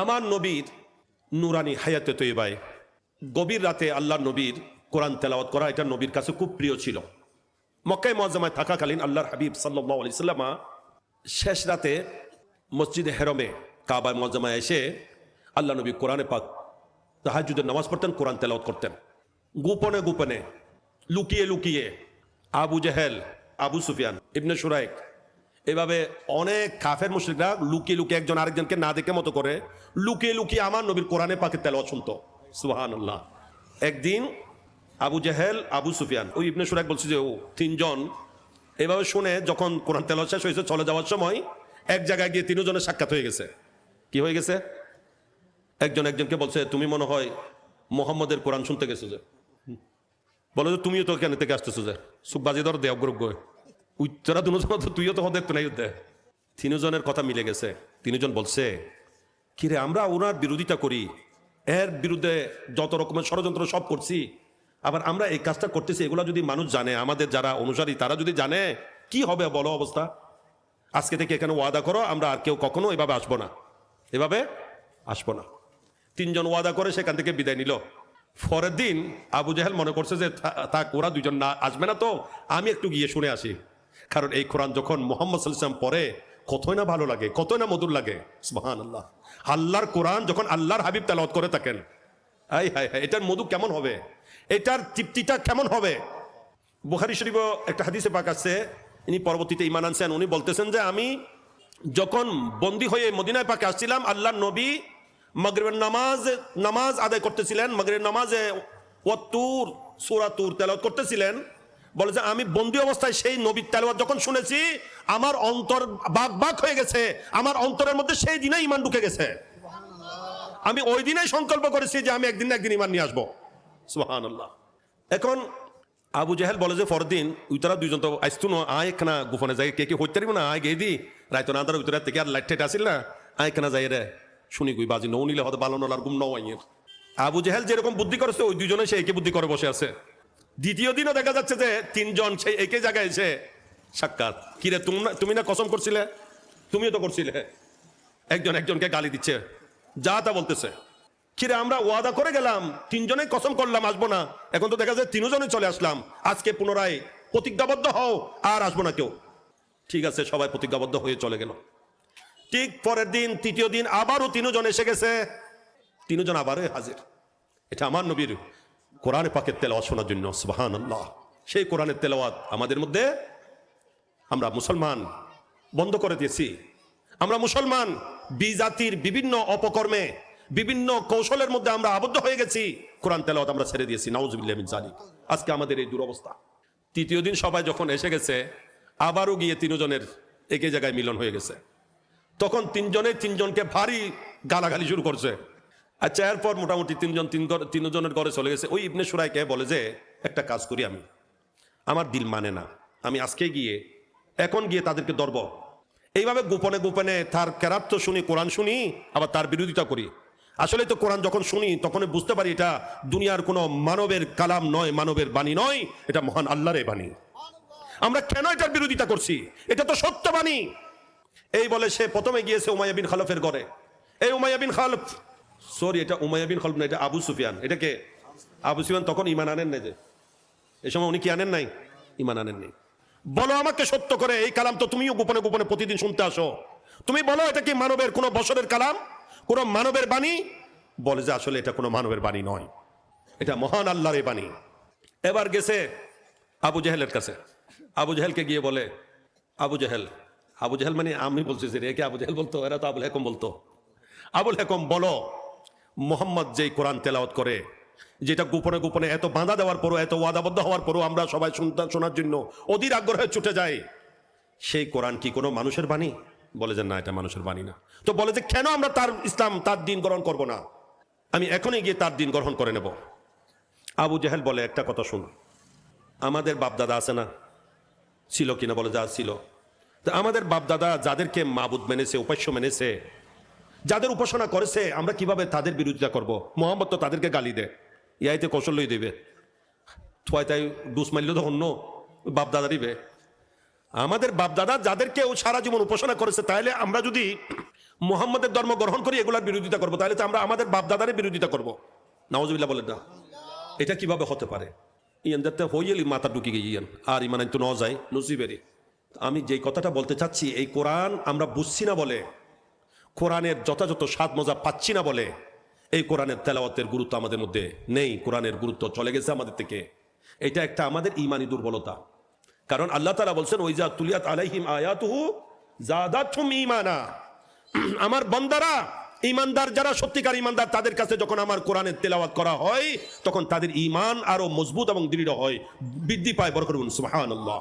আমার নবীর নুরানি হায়াতে তৈবায় গভীর রাতে আল্লাহ নবীর কোরআন তেলাওয়াত করা এটা নবীর কাছে খুব প্রিয় ছিল। মক্কায় মজ্জামায় থাকাকালীন আল্লাহর হাবিব সাল্লাহ আলি সাল্লামা শেষ রাতে মসজিদে হেরমে কাবায় মজ্জামায় এসে আল্লাহ নবী কোরআনে পাক তাহাজুদের নামাজ পড়তেন, কোরআন তেলাওয়াত করতেন। গোপনে গোপনে লুকিয়ে লুকিয়ে আবু জেহেল, আবু সুফিয়ান, ইবনে সুরাইক এভাবে অনেক কাফের মুশ্রিকরা লুকিয়ে লুকিয়ে একজন আরেকজনকে না দেখে মতো করে লুকিয়ে লুকিয়ে আমার নবীর কোরআনে পাকে তেলাওয়াত শুনতো। সুহান একদিন আবু জেহেল, আবু সুফিয়ান, ওই ইবনে সুরাক বলছে যে, ও তিনজন এভাবে শুনে যখন কোরআন তেল শেষ হয়েছে, চলে যাওয়ার সময় এক জায়গায় গিয়ে তিনজনের সাক্ষাৎ হয়ে গেছে। কি হয়ে গেছে? একজন একজনকে বলছে, তুমি মনে হয় মোহাম্মদের কোরআন শুনতে গেছো যে? বলো যে, তুমিও তো কেন থেকে আসতেছো যে? সুখবাজি ধর দেও গ্রহ উত্তরা দুজন তো তুইও তো দেখতো নাই উদ্দে। তিনজনের কথা মিলে গেছে। তিনজন বলছে, কিরে, আমরা ওনার বিরোধিতা করি। এর বিরুদ্ধে যত রকমের ষড়যন্ত্র সব করছি। আবার আমরা এই কাজটা করতেছি, এগুলো যদি মানুষ জানে, আমাদের যারা অনুসারী, তারা যদি জানে, কি হবে বলো অবস্থা? আজকে থেকে এখানে ওয়াদা করো, আমরা আর কেউ কখনো এভাবে আসব না। এভাবে আসব না। তিনজন ওয়াদা করে সেখান থেকে বিদায় নিল। পরের দিন আবু জাহেল মনে করছে যে থাক, ওরা দুজন না, আসবে না তো। আমি একটু গিয়ে শুনে আসি। কারণ এই কোরআন যখন মোহাম্মদ সাল্লাম পড়ে, কতই না ভালো লাগে, কতই না মধুর লাগে। সুবহান আল্লাহ আল্লাহর কোরআন যখন আল্লাহর হাবিব তেলাওয়াত করে থাকেন আই হাই হাই, এটার মধু কেমন হবে? এটার তৃপ্তিটা কেমন হবে? বুখারি শরীফ একটা হাদিসে পাক আছে, ইনি পরবর্তীতে ইমান আনছেন, উনি বলতেছেন যে, আমি যখন বন্দী হয়ে মদিনায় পাকে আসছিলাম আল্লাহ নবী মগরিবের নামাজ নামাজ আদায় করতেছিলেন, মগরিবের নামাজে ওয়াত্তুর, সুরা তুর তেলাওয়াত করতেছিলেন বলে যে, আমি বন্দি অবস্থায় সেই নবীর তেলাওয়াত যখন শুনেছি, আমার অন্তর বাক বাক হয়ে গেছে। আমার অন্তরের মধ্যে সেই দিনে ইমান ঢুকে গেছে। আমি ওই দিনেই সংকল্প করেছি যে, আমি একদিন একদিন ইমান নিয়ে আসব। এখন আবু জাহেল বলে যে, পরদিন উই তারা দুইজন তো আসতো না, আয় একখানা গোপনে যাই। কে কে হইতে পারিব না? আয় গেই দি। রাইতো না তার থেকে আর লাইট ঠাইট আসিল না। আয় একখানা যাই রে। শুনি গুই বাজি নৌ নিলে হয়তো বালো নলার গুম নৌ আইয়ের আবু জাহেল যেরকম বুদ্ধি করেছে, ওই দুজনে সে একে বুদ্ধি করে বসে আছে। দ্বিতীয় দিনও দেখা যাচ্ছে যে তিনজন সেই একই জায়গায় এসে সাক্ষাৎ। কিরে তুমি না কসম করছিলে? তুমিও তো করছিলে। একজন একজনকে গালি দিচ্ছে। যা তা বলতেছে। কিরে আমরা ওয়াদা করে গেলাম তিনজনে কসম করলাম, আসব না। এখন তো দেখা যায় তিনজনে চলে আসলাম। আজকে পুনরায় প্রতিজ্ঞাবদ্ধ হও, আর আসব না কেউ। ঠিক আছে, সবাই প্রতিজ্ঞাবদ্ধ হয়ে চলে গেল। ঠিক পরের দিন, তৃতীয় দিন আবারও তিনজন এসে গেছে। তিনজন আবারও হাজির। এটা আমার নবীর কোরআনে পাকের তেলাওয়াত শোনার জন্য সুবাহান আল্লাহ সেই কোরআনের তেলাওয়াত আমাদের মধ্যে আমরা মুসলমান বন্ধ করে দিয়েছি। আমরা মুসলমান বিজাতির বিভিন্ন অপকর্মে, বিভিন্ন কৌশলের মধ্যে আমরা আবদ্ধ হয়ে গেছি। কোরআন তেলাওয়াত আমরা ছেড়ে দিয়েছি, নাউজুবিল্লাহ মিন জালিক আজকে আমাদের এই দুরবস্থা। তৃতীয় দিন সবাই যখন এসে গেছে, আবারও গিয়ে তিনজনের একই জায়গায় মিলন হয়ে গেছে। তখন তিনজনে তিনজনকে ভারী গালাগালি শুরু করছে। আচ্ছা এরপর মোটামুটি তিনজন, তিন তিনজনের ঘরে চলে গেছে। ওই ইবনে সুরাইকে বলে যে, একটা কাজ করি আমি। আমার দিল মানে না। আমি আজকে গিয়ে, এখন গিয়ে তাদেরকে ধরব। এইভাবে গোপনে গোপনে তার কেরাত তো শুনি, কোরআন শুনি, আবার তার বিরোধিতা করি। আসলে তো কোরআন যখন শুনি তখন বুঝতে পারি এটা দুনিয়ার কোনো মানবের কালাম নয়, মানবের বাণী নয়, এটা মহান আল্লাহরের বাণী। আমরা কেন এটার বিরোধিতা করছি? এটা তো সত্য বাণী। এই বলে সে প্রথমে গিয়েছে উমাইয়া বিন খালফের ঘরে। এই উমাইয়া বিন খালফ সরি, এটা উমাইয়া বিন খালফ না, এটা আবু সুফিয়ান। এটাকে আবু সুফিয়ান তখন ইমান আনেন নাই যে। এই সময় উনি কি আনেন নাই? ইমান আনেন নাই। বলো আমাকে সত্য করে, এই কালাম তো তুমিও গোপনে গোপনে প্রতিদিন শুনতে আসো। তুমি বলো, এটা কি মানবের কোনো বছরের কালাম? কোনো মানবের বাণী? বলে যে আসলে এটা কোনো মানবের বাণী নয়। এটা মহান আল্লাহর এই বাণী। এবার গেছে আবু জাহেলের কাছে। আবু জাহেলকে গিয়ে বলে, আবু জাহেল আবু জাহেল মানে আমি বলছি যে রেখে আবু জাহেল বলতো? এরা তো আবুল হেকম বলতো। আবুল হেকম বলো মোহাম্মদ যেই কোরআন তেলাওয়াত করে, যেটা গোপনে গোপনে এত বাঁধা দেওয়ার পরও, এত ওয়াদাবদ্ধ হওয়ার পরও আমরা সবাই শুনতে, শোনার জন্য অধীর আগ্রহে ছুটে যাই। সেই কোরআন কি কোনো মানুষের বাণী? বলে যে না, এটা মানুষের বাণী না। তো বলে যে কেন আমরা তার ইসলাম, তার দিন গ্রহণ করব না? আমি এখনই গিয়ে তার দিন গ্রহণ করে নেব। আবু জাহেল বলে একটা কথা শুন। আমাদের বাপদাদা আছে না? ছিল কিনা বলে যা ছিল। তো আমাদের বাপদাদা যাদেরকে মাবুদ মেনেছে, উপাস্য মেনেছে যাদের উপাসনা করেছে, আমরা কীভাবে তাদের বিরোধিতা করব? মোহাম্মদ তো তাদেরকে গালি দেয়। ইয়াইতে কৌশলই দেবে। থুয়াই তাই দুস মারল তো অন্য বাপদাদারই বে। আমাদের বাপদাদা যাদেরকে ও সারা জীবন উপাসনা করেছে তাহলে আমরা যদি মুহাম্মদের ধর্ম গ্রহণ করি, এগুলার বিরোধিতা করব তাহলে তো আমরা আমাদের বাপদাদারের বিরোধিতা করব। নওয়াজবিল্লাহ বলেন না। এটা কীভাবে হতে পারে? ইয়ান যাতে হইয়েলি মাথা ঢুকি গিয়ে ইয়ান। আর ইমান তো ন যায় নসিবেরি আমি যেই কথাটা বলতে চাচ্ছি, এই কোরআন আমরা বুঝছি না বলে কোরআনের যথাযথ স্বাদ মজা পাচ্ছি না বলে, এই কোরআনের তেলাওয়াতের গুরুত্ব আমাদের মধ্যে নেই। কোরআনের গুরুত্ব চলে গেছে আমাদের থেকে। এটা একটা আমাদের ইমানি দুর্বলতা। কারণ আল্লাহ তালা বলছেন ওই যা তুলিয়াত আলাইহিম আয়াতুহু ইমানা আমার বন্দারা ইমানদার যারা, সত্যিকার ইমানদার তাদের কাছে যখন আমার কোরআনের তেলাওয়াত করা হয়, তখন তাদের ইমান আরও মজবুত এবং দৃঢ় হয়। বৃদ্ধি পায় বরকর সুবহানাল্লাহ।